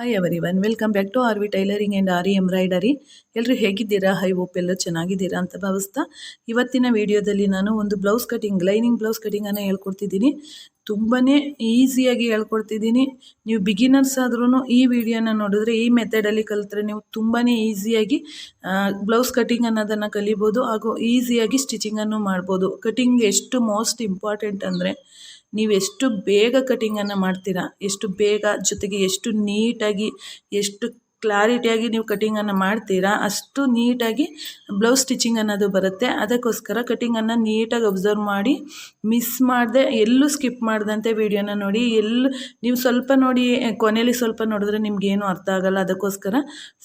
Hi everyone welcome back to R V tailoring and aari embroidery ಎಲ್ಲರೂ ಹೇಗಿದ್ದೀರಾ? High hope ಎಲ್ಲ ಚೆನ್ನಾಗಿದ್ದೀರಾ ಅಂತ ಭಾವಿಸ್ತಾ ಇವತ್ತಿನ ವಿಡಿಯೋದಲ್ಲಿ ನಾನು ಒಂದು ಬ್ಲೌಸ್ ಕಟಿಂಗ್ ಲೈನಿಂಗ್ ಬ್ಲೌಸ್ ಕಟಿಂಗನ್ನು ಹೇಳ್ಕೊಡ್ತಿದ್ದೀನಿ. ತುಂಬಾ ಈಸಿಯಾಗಿ ಹೇಳ್ಕೊಡ್ತಿದ್ದೀನಿ. ನೀವು ಬಿಗಿನರ್ಸ್ ಆದ್ರೂ ಈ ವಿಡಿಯೋನ ನೋಡಿದ್ರೆ ಈ ಮೆಥಡಲ್ಲಿ ಕಲಿತ್ರೆ ನೀವು ತುಂಬಾ ಈಸಿಯಾಗಿ ಬ್ಲೌಸ್ ಕಟಿಂಗ್ ಅನ್ನೋದನ್ನು ಕಲಿಬೋದು ಹಾಗೂ ಈಸಿಯಾಗಿ ಸ್ಟಿಚಿಂಗನ್ನು ಮಾಡ್ಬೋದು. ಕಟಿಂಗ್ ಎಷ್ಟು ಮೋಸ್ಟ್ ಇಂಪಾರ್ಟೆಂಟ್ ಅಂದರೆ ನೀವು ಎಷ್ಟು ಬೇಗ ಕಟಿಂಗನ್ನು ಮಾಡ್ತೀರಾ? ಎಷ್ಟು ಬೇಗ ಜೊತೆಗೆ ಎಷ್ಟು ನೀಟಾಗಿ ಎಷ್ಟು ಕ್ಲಾರಿಟಿಯಾಗಿ ನೀವು ಕಟಿಂಗನ್ನು ಮಾಡ್ತೀರಾ, ಅಷ್ಟು ನೀಟಾಗಿ ಬ್ಲೌಸ್ ಸ್ಟಿಚಿಂಗ್ ಅನ್ನೋದು ಬರುತ್ತೆ. ಅದಕ್ಕೋಸ್ಕರ ಕಟಿಂಗನ್ನು ನೀಟಾಗಿ ಅಬ್ಸರ್ವ್ ಮಾಡಿ ಮಿಸ್ ಮಾಡದೆ, ಎಲ್ಲೂ ಸ್ಕಿಪ್ ಮಾಡಿದಂತೆ ವೀಡಿಯೋನ ನೋಡಿ. ಎಲ್ಲೂ, ನೀವು ಸ್ವಲ್ಪ ನೋಡಿ ಕೊನೆಯಲ್ಲಿ ಸ್ವಲ್ಪ ನೋಡಿದ್ರೆ ನಿಮಗೇನು ಅರ್ಥ ಆಗಲ್ಲ. ಅದಕ್ಕೋಸ್ಕರ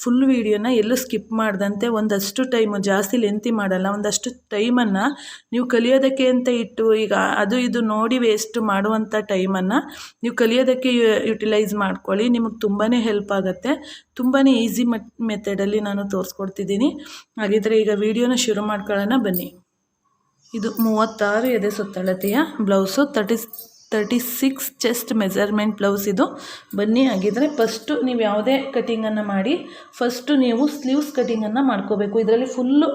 ಫುಲ್ ವೀಡಿಯೋನ ಎಲ್ಲೂ ಸ್ಕಿಪ್ ಮಾಡಿದಂತೆ, ಒಂದಷ್ಟು ಟೈಮು ಜಾಸ್ತಿ ಲೆಂತಿ ಮಾಡಲ್ಲ, ಒಂದಷ್ಟು ಟೈಮನ್ನು ನೀವು ಕಲಿಯೋದಕ್ಕೆ ಅಂತ ಇಟ್ಟು, ಈಗ ಅದು ಇದು ನೋಡಿ ವೇಸ್ಟ್ ಮಾಡುವಂಥ ಟೈಮನ್ನು ನೀವು ಕಲಿಯೋದಕ್ಕೆ ಯುಟಿಲೈಸ್ ಮಾಡ್ಕೊಳ್ಳಿ. ನಿಮಗೆ ತುಂಬಾ ಹೆಲ್ಪ್ ಆಗುತ್ತೆ. ತುಂಬಾ ಈಸಿ ಮೆಥಡಲ್ಲಿ ನಾನು ತೋರಿಸ್ಕೊಡ್ತಿದ್ದೀನಿ. ಹಾಗಿದ್ರೆ ಈಗ ವಿಡಿಯೋನ ಶುರು ಮಾಡ್ಕೊಳ್ಳೋಣ, ಬನ್ನಿ. ಇದು ಮೂವತ್ತಾರು ಎದೆ ಸುತ್ತಳತೆಯ blouse thirty thirty six chest measurement blouse ಇದು. ಬನ್ನಿ ಹಾಗಿದ್ರೆ ಫಸ್ಟು ನೀವು ಯಾವುದೇ ಕಟಿಂಗನ್ನು ಮಾಡಿ ಫಸ್ಟು ನೀವು ಸ್ಲೀವ್ಸ್ ಕಟಿಂಗನ್ನು ಮಾಡ್ಕೋಬೇಕು. ಇದರಲ್ಲಿ ಫುಲ್ಲು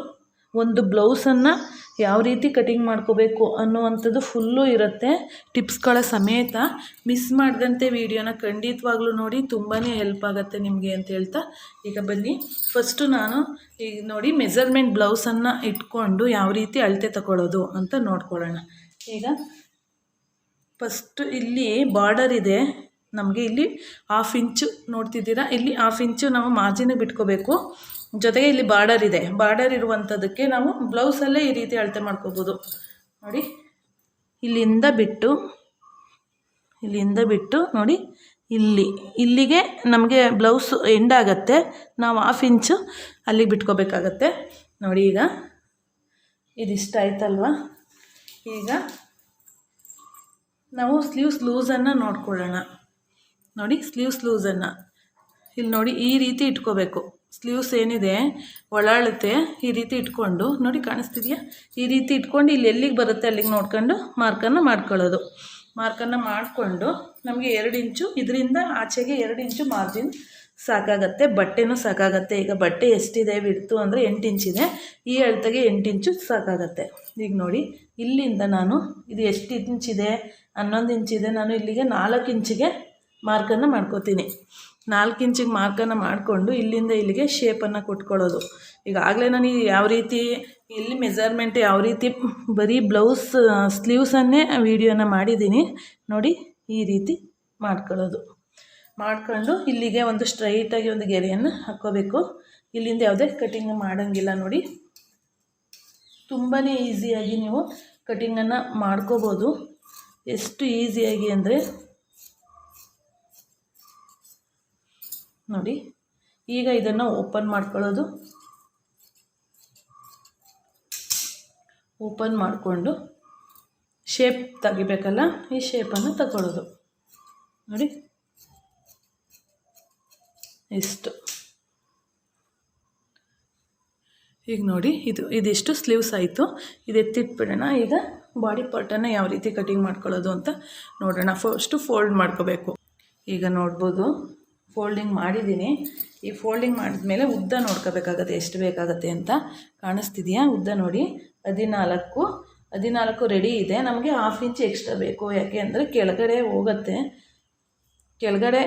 ಒಂದು ಬ್ಲೌಸನ್ನು ಯಾವ ರೀತಿ ಕಟಿಂಗ್ ಮಾಡ್ಕೋಬೇಕು ಅನ್ನುವಂಥದ್ದು ಫುಲ್ಲು ಇರುತ್ತೆ. ಟಿಪ್ಸ್ಗಳ ಸಮೇತ ಮಿಸ್ ಮಾಡಿದಂತೆ ವೀಡಿಯೋನ ಖಂಡಿತವಾಗ್ಲೂ ನೋಡಿ ತುಂಬಾ ಹೆಲ್ಪ್ ಆಗುತ್ತೆ ನಿಮಗೆ ಅಂತ ಹೇಳ್ತಾ. ಈಗ ಬನ್ನಿ ಫಸ್ಟು ನಾನು ಈಗ ನೋಡಿ ಮೆಜರ್ಮೆಂಟ್ ಬ್ಲೌಸನ್ನು ಇಟ್ಕೊಂಡು ಯಾವ ರೀತಿ ಅಳತೆ ತಗೊಳ್ಳೋದು ಅಂತ ನೋಡ್ಕೊಳ್ಳೋಣ. ಈಗ ಫಸ್ಟು ಇಲ್ಲಿ ಬಾರ್ಡರ್ ಇದೆ. ನಮಗೆ ಇಲ್ಲಿ ಹಾಫ್ ಇಂಚು ನೋಡ್ತಿದ್ದೀರಾ? ಇಲ್ಲಿ ಹಾಫ್ ಇಂಚು ನಾವು ಮಾರ್ಜಿನಿಗೆ ಬಿಟ್ಕೋಬೇಕು. ಜೊತೆಗೆ ಇಲ್ಲಿ ಬಾರ್ಡರ್ ಇದೆ. ಬಾರ್ಡರ್ ಇರುವಂಥದ್ದಕ್ಕೆ ನಾವು ಬ್ಲೌಸಲ್ಲೇ ಈ ರೀತಿ ಅಳತೆ ಮಾಡ್ಕೋಬೋದು. ನೋಡಿ, ಇಲ್ಲಿಂದ ಬಿಟ್ಟು ಇಲ್ಲಿಂದ ಬಿಟ್ಟು ನೋಡಿ, ಇಲ್ಲಿ, ಇಲ್ಲಿಗೆ ನಮಗೆ ಬ್ಲೌಸ್ ಎಂಡ್ ಆಗುತ್ತೆ. ನಾವು ಹಾಫ್ ಇಂಚು ಅಲ್ಲಿಗೆ ಬಿಟ್ಕೋಬೇಕಾಗತ್ತೆ. ನೋಡಿ ಈಗ, ಇದಿಷ್ಟ ಆಯ್ತಲ್ವ? ಈಗ ನಾವು ಸ್ಲೀವ್ಸ್ ಲೂಸನ್ನು ನೋಡ್ಕೊಳ್ಳೋಣ. ನೋಡಿ ಸ್ಲೀವ್ಸ್ ಲೂಸನ್ನು ಇಲ್ಲಿ ನೋಡಿ, ಈ ರೀತಿ ಇಟ್ಕೋಬೇಕು. ಸ್ಲೀವ್ಸ್ ಏನಿದೆ, ಒಳಾಳುತ್ತೆ, ಈ ರೀತಿ ಇಟ್ಕೊಂಡು, ನೋಡಿ ಕಾಣಿಸ್ತಿದೆಯಾ? ಈ ರೀತಿ ಇಟ್ಕೊಂಡು ಇಲ್ಲಿ ಎಲ್ಲಿಗೆ ಬರುತ್ತೆ ಅಲ್ಲಿಗೆ ನೋಡ್ಕೊಂಡು ಮಾರ್ಕನ್ನು ಮಾಡ್ಕೊಳ್ಳೋದು. ಮಾರ್ಕನ್ನು ಮಾಡಿಕೊಂಡು ನಮಗೆ ಎರಡು ಇಂಚು, ಇದರಿಂದ ಆಚೆಗೆ ಎರಡು ಇಂಚು ಮಾರ್ಜಿನ್ ಸಾಕಾಗತ್ತೆ, ಬಟ್ಟೆನೂ ಸಾಕಾಗತ್ತೆ. ಈಗ ಬಟ್ಟೆ ಎಷ್ಟಿದೆ ಬಿಡ್ತು ಅಂದರೆ ಎಂಟು ಇಂಚಿದೆ ಈ ಅಳತೆಗೆ ಎಂಟು ಇಂಚು ಸಾಕಾಗತ್ತೆ. ಈಗ ನೋಡಿ, ಇಲ್ಲಿಂದ ನಾನು ಇದು ಎಷ್ಟು ಇಂಚಿದೆ ಹನ್ನೊಂದು ಇಂಚಿದೆ ನಾನು ಇಲ್ಲಿಗೆ ನಾಲ್ಕು ಇಂಚಿಗೆ ಮಾರ್ಕನ್ನು ಮಾಡ್ಕೋತೀನಿ. ನಾಲ್ಕು ಇಂಚಿಗೆ ಮಾರ್ಕನ್ನು ಮಾಡಿಕೊಂಡು ಇಲ್ಲಿಂದ ಇಲ್ಲಿಗೆ ಶೇಪನ್ನು ಕೊಟ್ಕೊಳ್ಳೋದು. ಈಗಾಗಲೇ ನಾನು ಯಾವ ರೀತಿ, ಇಲ್ಲಿ ಮೆಜರ್ಮೆಂಟ್ ಯಾವ ರೀತಿ, ಬರೀ ಬ್ಲೌಸ್ ಸ್ಲೀವ್ಸನ್ನೇ ವೀಡಿಯೋನ ಮಾಡಿದ್ದೀನಿ. ನೋಡಿ, ಈ ರೀತಿ ಮಾಡ್ಕೊಳ್ಳೋದು. ಮಾಡ್ಕೊಂಡು ಇಲ್ಲಿಗೆ ಒಂದು ಸ್ಟ್ರೈಟಾಗಿ ಒಂದು ಗೆರೆಯನ್ನು ಹಾಕ್ಕೋಬೇಕು. ಇಲ್ಲಿಂದ ಯಾವುದೇ ಕಟಿಂಗ್ ಮಾಡೋಂಗಿಲ್ಲ ನೋಡಿ. ತುಂಬಾ ಈಸಿಯಾಗಿ ನೀವು ಕಟಿಂಗನ್ನು ಮಾಡ್ಕೋಬೋದು. ಎಷ್ಟು ಈಸಿಯಾಗಿ ಅಂದರೆ ನೋಡಿ. ಈಗ ಇದನ್ನು ಓಪನ್ ಮಾಡ್ಕೊಳ್ಳೋದು. ಓಪನ್ ಮಾಡಿಕೊಂಡು ಶೇಪ್ ತೆಗಿಬೇಕಲ್ಲ, ಈ ಶೇಪನ್ನು ತಗೊಳ್ಳೋದು. ನೋಡಿ. ಇಷ್ಟು. ಈಗ ನೋಡಿ, ಇದು ಇದಿಷ್ಟು ಸ್ಲೀವ್ಸ್ ಆಯಿತು. ಇದು ಎತ್ತಿಟ್ಬಿಡೋಣ. ಈಗ ಬಾಡಿ ಪಾರ್ಟನ್ನು ಯಾವ ರೀತಿ ಕಟಿಂಗ್ ಮಾಡ್ಕೊಳ್ಳೋದು ಅಂತ ನೋಡೋಣ. ಫಸ್ಟು ಫೋಲ್ಡ್ ಮಾಡ್ಕೋಬೇಕು. ಈಗ ನೋಡ್ಬೋದು. ಫೋಲ್ಡಿಂಗ್ ಮಾಡಿದ್ದೀನಿ. ಈ ಫೋಲ್ಡಿಂಗ್ ಮಾಡಿದ್ಮೇಲೆ ಉದ್ದ ನೋಡ್ಕೋಬೇಕಾಗತ್ತೆ, ಎಷ್ಟು ಬೇಕಾಗತ್ತೆ ಅಂತ ಕಾಣಿಸ್ತಿದೆಯಾ? ಉದ್ದ ನೋಡಿ. ಹದಿನಾಲ್ಕು ಹದಿನಾಲ್ಕು ರೆಡಿ ಇದೆ. ನಮಗೆ ಹಾಫ್ ಇಂಚ್ ಎಕ್ಸ್ಟ್ರಾ ಬೇಕು. ಯಾಕೆ ಅಂದರೆ ಕೆಳಗಡೆ ಹೋಗುತ್ತೆ. ಕೆಳಗಡೆ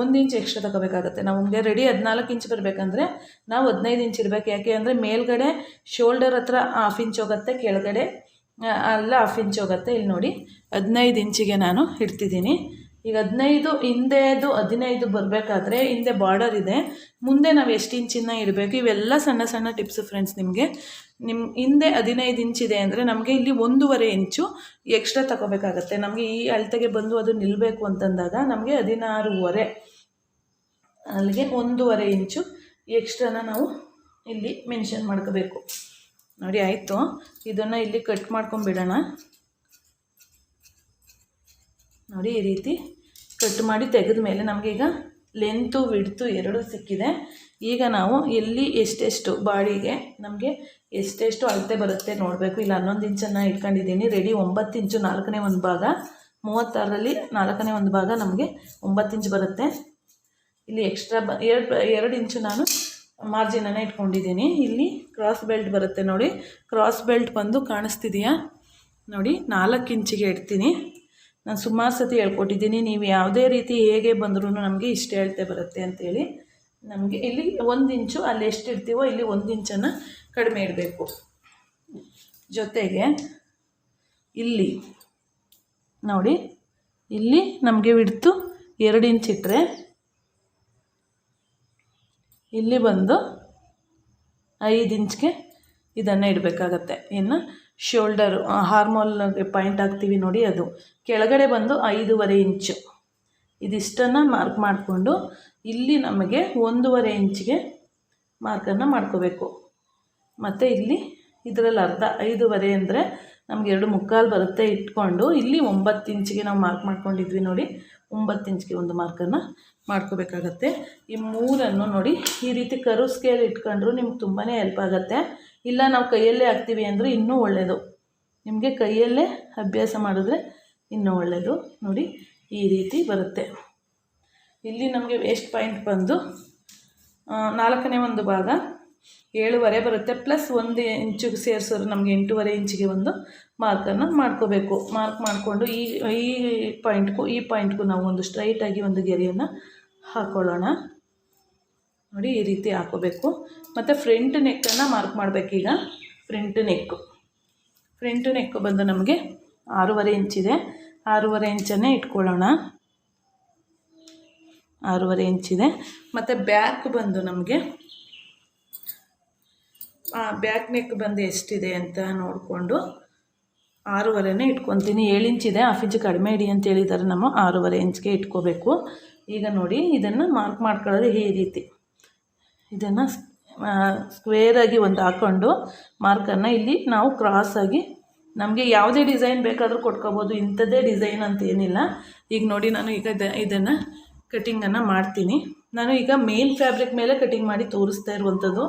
ಒಂದು ಇಂಚ್ ಎಕ್ಸ್ಟ್ರಾ ತಗೋಬೇಕಾಗತ್ತೆ. ನಮಗೆ ರೆಡಿ ಹದಿನಾಲ್ಕು ಇಂಚ್ ಬರಬೇಕಂದ್ರೆ ನಾವು ಹದಿನೈದು ಇಂಚ್ ಇರಬೇಕು. ಯಾಕೆ ಅಂದರೆ ಮೇಲ್ಗಡೆ ಶೋಲ್ಡರ್ ಹತ್ರ ಹಾಫ್ ಇಂಚ್ ಹೋಗುತ್ತೆ, ಕೆಳಗಡೆ ಅಲ್ಲ ಹಾಫ್ ಇಂಚ್ ಹೋಗುತ್ತೆ. ಇಲ್ಲಿ ನೋಡಿ, ಹದಿನೈದು ಇಂಚಿಗೆ ನಾನು ಇಡ್ತಿದ್ದೀನಿ. ಈಗ ಹದಿನೈದು, ಹಿಂದೆದು ಹದಿನೈದು ಬರಬೇಕಾದ್ರೆ ಹಿಂದೆ ಬಾರ್ಡರ್ ಇದೆ. ಮುಂದೆ ನಾವು ಎಷ್ಟು ಇಂಚಿನ ಇರಬೇಕು? ಇವೆಲ್ಲ ಸಣ್ಣ ಸಣ್ಣ ಟಿಪ್ಸು ಫ್ರೆಂಡ್ಸ್ ನಿಮಗೆ. ನಿಮ್ಮ ಹಿಂದೆ ಹದಿನೈದು ಇಂಚಿದೆ ಅಂದರೆ ನಮಗೆ ಇಲ್ಲಿ ಒಂದೂವರೆ ಇಂಚು ಎಕ್ಸ್ಟ್ರಾ ತಗೋಬೇಕಾಗತ್ತೆ. ನಮಗೆ ಈ ಅಳತೆಗೆ ಬಂದು ಅದು ನಿಲ್ಲಬೇಕು ಅಂತಂದಾಗ ನಮಗೆ ಹದಿನಾರೂವರೆ. ಅಲ್ಲಿಗೆ ಒಂದೂವರೆ ಇಂಚು ಎಕ್ಸ್ಟ್ರಾನ ನಾವು ಇಲ್ಲಿ ಮೆನ್ಷನ್ ಮಾಡ್ಕೋಬೇಕು. ನೋಡಿ, ಆಯಿತು. ಇದನ್ನು ಇಲ್ಲಿ ಕಟ್ ಮಾಡ್ಕೊಂಬಿಡೋಣ ನೋಡಿ ಈ ರೀತಿ ಕಟ್ ಮಾಡಿ ತೆಗೆದ ಮೇಲೆ ನಮಗೀಗ ಲೆಂತು ವಿಡ್ತು ಎರಡೂ ಸಿಕ್ಕಿದೆ. ಈಗ ನಾವು ಎಲ್ಲಿ ಎಷ್ಟೆಷ್ಟು ಬಾಡಿಗೆ ನಮಗೆ ಎಷ್ಟೆಷ್ಟು ಅಳತೆ ಬರುತ್ತೆ ನೋಡಬೇಕು. ಇಲ್ಲ ಹನ್ನೊಂದು ಇಂಚನ್ನು ಇಟ್ಕೊಂಡಿದ್ದೀನಿ. ರೆಡಿ ಒಂಬತ್ತು ಇಂಚು ನಾಲ್ಕನೇ ಒಂದು ಭಾಗ. ಮೂವತ್ತಾರರಲ್ಲಿ ನಾಲ್ಕನೇ ಒಂದು ಭಾಗ ನಮಗೆ ಒಂಬತ್ತು ಇಂಚು ಬರುತ್ತೆ. ಇಲ್ಲಿ ಎಕ್ಸ್ಟ್ರಾ ಬ ಎರಡು ಎರಡು ಇಂಚು ನಾನು ಮಾರ್ಜಿನನ್ನು ಇಟ್ಕೊಂಡಿದ್ದೀನಿ. ಇಲ್ಲಿ ಕ್ರಾಸ್ ಬೆಲ್ಟ್ ಬರುತ್ತೆ ನೋಡಿ. ಕ್ರಾಸ್ ಬೆಲ್ಟ್ ಬಂದು ಕಾಣಿಸ್ತಿದೆಯಾ? ನೋಡಿ, ನಾಲ್ಕು ಇಂಚಿಗೆ ಇಡ್ತೀನಿ. ನಾನು ಸುಮಾರು ಸತಿ ಹೇಳ್ಕೊಟ್ಟಿದ್ದೀನಿ, ನೀವು ಯಾವುದೇ ರೀತಿ ಹೇಗೆ ಬಂದರೂ ನಮಗೆ ಇಷ್ಟು ಹೇಳ್ತೆ ಬರುತ್ತೆ ಅಂತೇಳಿ. ನಮಗೆ ಇಲ್ಲಿ ಒಂದು ಇಂಚು, ಅಲ್ಲಿ ಎಷ್ಟು ಇಡ್ತೀವೋ ಇಲ್ಲಿ ಒಂದು ಇಂಚನ್ನು ಕಡಿಮೆ ಇಡಬೇಕು. ಜೊತೆಗೆ ಇಲ್ಲಿ, ನೋಡಿ, ಇಲ್ಲಿ ನಮಗೆ ಹಿಡ್ತು ಎರಡು ಇಂಚ್ ಇಟ್ಟರೆ ಇಲ್ಲಿ ಬಂದು ಐದು ಇಂಚ್ಗೆ ಇದನ್ನು ಇಡಬೇಕಾಗತ್ತೆ. ಇನ್ನು ಶೋಲ್ಡರು ಹಾರ್ಮೋಲ್ಗೆ ಪಾಯಿಂಟ್ ಹಾಕ್ತೀವಿ ನೋಡಿ ಅದು. ಕೆಳಗಡೆ ಬಂದು ಐದೂವರೆ ಇಂಚು. ಇದಿಷ್ಟನ್ನು ಮಾರ್ಕ್ ಮಾಡಿಕೊಂಡು ಇಲ್ಲಿ ನಮಗೆ ಒಂದೂವರೆ ಇಂಚಿಗೆ ಮಾರ್ಕನ್ನು ಮಾಡ್ಕೋಬೇಕು. ಮತ್ತು ಇಲ್ಲಿ ಇದರಲ್ಲಿ ಅರ್ಧ, ಐದೂವರೆ ಅಂದರೆ ನಮ್ಗೆ ಎರಡು ಮುಕ್ಕಾಲು ಬರುತ್ತೆ ಇಟ್ಕೊಂಡು ಇಲ್ಲಿ ಒಂಬತ್ತು ಇಂಚಿಗೆ ನಾವು ಮಾರ್ಕ್ ಮಾಡ್ಕೊಂಡಿದ್ವಿ ನೋಡಿ. ಒಂಬತ್ತು ಇಂಚಿಗೆ ಒಂದು ಮಾರ್ಕನ್ನು ಮಾಡ್ಕೋಬೇಕಾಗತ್ತೆ. ಈ ಮೂರನ್ನು ನೋಡಿ ಈ ರೀತಿ ಕರು ಸ್ಕೇಲ್ ಇಟ್ಕೊಂಡ್ರು ನಿಮ್ಗೆ ತುಂಬಾ ಹೆಲ್ಪ್ ಆಗುತ್ತೆ. ಇಲ್ಲ ನಾವು ಕೈಯಲ್ಲೇ ಹಾಕ್ತೀವಿ ಅಂದರೆ ಇನ್ನೂ ಒಳ್ಳೆಯದು ನಿಮಗೆ ಕೈಯಲ್ಲೇ ಅಭ್ಯಾಸ ಮಾಡಿದ್ರೆ ಇನ್ನೂ ಒಳ್ಳೆಯದು ನೋಡಿ, ಈ ರೀತಿ ಬರುತ್ತೆ. ಇಲ್ಲಿ ನಮಗೆ ವೇಸ್ಟ್ ಪಾಯಿಂಟ್ ಬಂದು ನಾಲ್ಕನೇ ಒಂದು ಭಾಗ ಏಳುವರೆ ಬರುತ್ತೆ. ಪ್ಲಸ್ ಒಂದು ಇಂಚಿಗೆ ಸೇರಿಸೋರು ನಮಗೆ ಎಂಟೂವರೆ ಇಂಚಿಗೆ ಒಂದು ಮಾರ್ಕನ್ನು ಮಾಡ್ಕೋಬೇಕು. ಮಾರ್ಕ್ ಮಾಡಿಕೊಂಡು ಈ ಈ ಪಾಯಿಂಟ್ಗೂ ಈ ಪಾಯಿಂಟ್ಗೂ ನಾವು ಒಂದು ಸ್ಟ್ರೈಟಾಗಿ ಒಂದು ಗೆರೆಯನ್ನು ಹಾಕ್ಕೊಳ್ಳೋಣ ನೋಡಿ ಈ ರೀತಿ ಹಾಕೋಬೇಕು. ಮತ್ತು ಫ್ರಂಟ್ ನೆಕ್ಕನ್ನು ಮಾರ್ಕ್ ಮಾಡಬೇಕೀಗ. ಫ್ರಂಟ್ ನೆಕ್ಕು ಫ್ರಂಟ್ ನೆಕ್ಕು ಬಂದು ನಮಗೆ ಆರೂವರೆ ಇಂಚಿದೆ ಆರೂವರೆ ಇಂಚನ್ನೇ ಇಟ್ಕೊಳ್ಳೋಣ. ಆರೂವರೆ ಇಂಚಿದೆ ಮತ್ತು ಬ್ಯಾಕ್ ಬಂದು ನಮಗೆ ಬ್ಯಾಕ್ ನೆಕ್ ಬಂದು ಎಷ್ಟಿದೆ ಅಂತ ನೋಡಿಕೊಂಡು ಆರೂವರೆನೇ ಇಟ್ಕೊತೀನಿ. ಏಳು ಇಂಚಿದೆ ಹಾಫ್ ಇಂಚ್ ಕಡಿಮೆ ಇಡಿ ಅಂತ ಹೇಳಿದ್ದಾರೆ ನಮ್ಮ. ಆರೂವರೆ ಇಂಚ್ಗೆ ಇಟ್ಕೋಬೇಕು. ಈಗ ನೋಡಿ ಇದನ್ನು ಮಾರ್ಕ್ ಮಾಡ್ಕೊಳ್ಳೋದು ಈ ರೀತಿ. ಇದನ್ನು ಸ್ಕ್ವೇರಾಗಿ ಒಂದು ಹಾಕ್ಕೊಂಡು ಮಾರ್ಕನ್ನು ಇಲ್ಲಿ ನಾವು ಕ್ರಾಸಾಗಿ ನಮಗೆ ಯಾವುದೇ ಡಿಸೈನ್ ಬೇಕಾದರೂ ಕೊಟ್ಕೋಬೋದು. ಇಂಥದ್ದೇ ಡಿಸೈನ್ ಅಂತ ಏನಿಲ್ಲ. ಈಗ ನೋಡಿ ನಾನು ಈಗ ಇದನ್ನು ಕಟಿಂಗನ್ನು ಮಾಡ್ತೀನಿ. ನಾನು ಈಗ ಮೇನ್ ಫ್ಯಾಬ್ರಿಕ್ ಮೇಲೆ ಕಟಿಂಗ್ ಮಾಡಿ ತೋರಿಸ್ತಾ ಇರುವಂಥದ್ದು.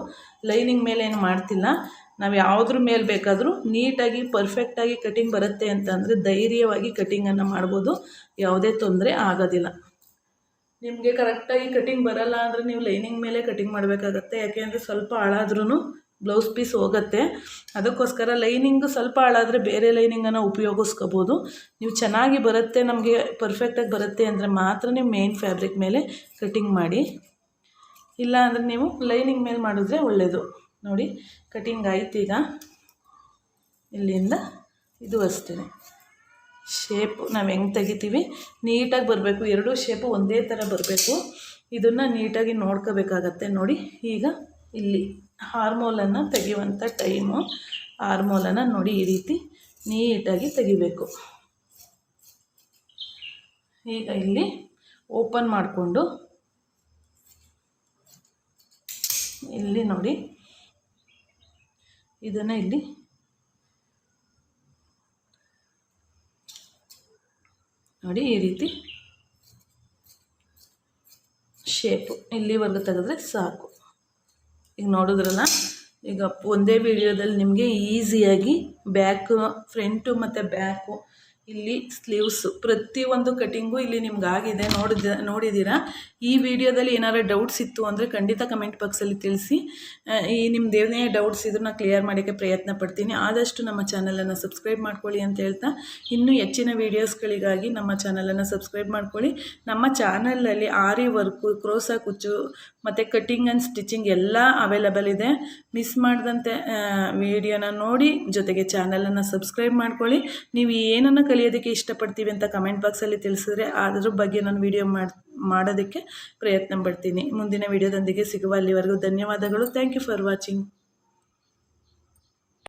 ಲೈನಿಂಗ್ ಮೇಲೆ ಏನು ಮಾಡ್ತಿಲ್ಲ. ನಾವು ಯಾವುದ್ರ ಮೇಲೆ ಬೇಕಾದರೂ ನೀಟಾಗಿ ಪರ್ಫೆಕ್ಟಾಗಿ ಕಟಿಂಗ್ ಬರುತ್ತೆ ಅಂತಂದರೆ ಧೈರ್ಯವಾಗಿ ಕಟಿಂಗನ್ನು ಮಾಡ್ಬೋದು. ಯಾವುದೇ ತೊಂದರೆ ಆಗೋದಿಲ್ಲ. ನಿಮಗೆ ಕರೆಕ್ಟಾಗಿ ಕಟಿಂಗ್ ಬರಲ್ಲ ಅಂದರೆ ನೀವು ಲೈನಿಂಗ್ ಮೇಲೆ ಕಟಿಂಗ್ ಮಾಡಬೇಕಾಗತ್ತೆ. ಯಾಕೆಂದರೆ ಸ್ವಲ್ಪ ಹಾಳಾದ್ರೂ ಬ್ಲೌಸ್ ಪೀಸ್ ಹೋಗುತ್ತೆ. ಅದಕ್ಕೋಸ್ಕರ ಲೈನಿಂಗು ಸ್ವಲ್ಪ ಹಾಳಾದರೆ ಬೇರೆ ಲೈನಿಂಗನ್ನು ಉಪಯೋಗಿಸ್ಕೋಬೋದು. ನೀವು ಚೆನ್ನಾಗಿ ಬರುತ್ತೆ, ನಮಗೆ ಪರ್ಫೆಕ್ಟಾಗಿ ಬರುತ್ತೆ ಅಂದರೆ ಮಾತ್ರ ನೀವು ಮೇನ್ ಫ್ಯಾಬ್ರಿಕ್ ಮೇಲೆ ಕಟಿಂಗ್ ಮಾಡಿ. ಇಲ್ಲ ಅಂದರೆ ನೀವು ಲೈನಿಂಗ್ ಮೇಲೆ ಮಾಡಿದ್ರೆ ಒಳ್ಳೆಯದು ನೋಡಿ ಕಟಿಂಗ್ ಆಯ್ತು ಈಗ ಇಲ್ಲಿಂದ ಇದು ಅಷ್ಟೇ ಶೇಪು ನಾವು ಹೆಂಗೆ ತೆಗಿತೀವಿ? ನೀಟಾಗಿ ಬರಬೇಕು. ಎರಡೂ ಶೇಪು ಒಂದೇ ಥರ ಬರಬೇಕು. ಇದನ್ನು ನೀಟಾಗಿ ನೋಡ್ಕೋಬೇಕಾಗತ್ತೆ. ನೋಡಿ, ಈಗ ಇಲ್ಲಿ ಹಾರ್ಮೋಲನ್ನು ತೆಗೆಯುವಂಥ ಟೈಮು ಹಾರ್ಮೋಲನ್ನು ನೋಡಿ ಈ ರೀತಿ ನೀಟಾಗಿ ತೆಗಿಬೇಕು. ಈಗ ಇಲ್ಲಿ ಓಪನ್ ಮಾಡಿಕೊಂಡು ಇಲ್ಲಿ ನೋಡಿ, ಇದನ್ನು ಇಲ್ಲಿ ನೋಡಿ ಈ ರೀತಿ ಶೇಪು ಇಲ್ಲಿವರೆಗೂ ತೆಗೆದ್ರೆ ಸಾಕು. ಈಗ ನೋಡಿದ್ರಲ್ಲ, ಈಗ ಒಂದೇ ವಿಡಿಯೋದಲ್ಲಿ ನಿಮಗೆ ಈಸಿಯಾಗಿ ಬ್ಯಾಕು ಫ್ರಂಟು ಮತ್ತು ಬ್ಯಾಕು ಇಲ್ಲಿ ಸ್ಲೀವ್ಸು ಪ್ರತಿಯೊಂದು ಕಟಿಂಗು ಇಲ್ಲಿ ನಿಮ್ಗೆ ಆಗಿದೆ. ನೋಡಿದ ನೋಡಿದ್ದೀರಾ ಈ ವಿಡಿಯೋದಲ್ಲಿ ಏನಾರು ಡೌಟ್ಸ್ ಇತ್ತು ಅಂದರೆ ಖಂಡಿತ ಕಮೆಂಟ್ ಬಾಕ್ಸಲ್ಲಿ ತಿಳಿಸಿ. ಈ ನಿಮ್ದು ಏನೇ ಡೌಟ್ಸ್ ಇದ್ರೂ ನಾನು ಕ್ಲಿಯರ್ ಮಾಡೋಕ್ಕೆ ಪ್ರಯತ್ನ ಪಡ್ತೀನಿ. ಆದಷ್ಟು ನಮ್ಮ ಚಾನಲನ್ನು ಸಬ್ಸ್ಕ್ರೈಬ್ ಮಾಡ್ಕೊಳ್ಳಿ ಅಂತ ಹೇಳ್ತಾ, ಇನ್ನೂ ಹೆಚ್ಚಿನ ವೀಡಿಯೋಸ್ಗಳಿಗಾಗಿ ನಮ್ಮ ಚಾನಲನ್ನು ಸಬ್ಸ್ಕ್ರೈಬ್ ಮಾಡ್ಕೊಳ್ಳಿ. ನಮ್ಮ ಚಾನಲಲ್ಲಿ ಆರಿ ವರ್ಕು ಕ್ರೋಸಾ, ಕುಚ್ಚು ಮತ್ತು ಕಟ್ಟಿಂಗ್ ಆ್ಯಂಡ್ ಸ್ಟಿಚಿಂಗ್ ಎಲ್ಲ ಅವೈಲಬಲ್ ಇದೆ. ಮಿಸ್ ಮಾಡಿದಂತೆ ವಿಡಿಯೋನ ನೋಡಿ, ಜೊತೆಗೆ ಚಾನಲನ್ನು ಸಬ್ಸ್ಕ್ರೈಬ್ ಮಾಡ್ಕೊಳ್ಳಿ. ನೀವು ಏನನ್ನು ಕಲಿಯೋದಕ್ಕೆ ಇಷ್ಟಪಡ್ತೀವಿ ಅಂತ ಕಮೆಂಟ್ ಬಾಕ್ಸಲ್ಲಿ ತಿಳಿಸಿದ್ರೆ ಅದ್ರ ಬಗ್ಗೆ ನಾನು ವಿಡಿಯೋ ಮಾಡಿ, ಮಾಡೋದಕ್ಕೆ ಪ್ರಯತ್ನ ಪಡ್ತೀನಿ. ಮುಂದಿನ ವಿಡಿಯೋದೊಂದಿಗೆ ಸಿಗುವ ಅಲ್ಲಿವರೆಗೂ ಧನ್ಯವಾದಗಳು. Thank you for watching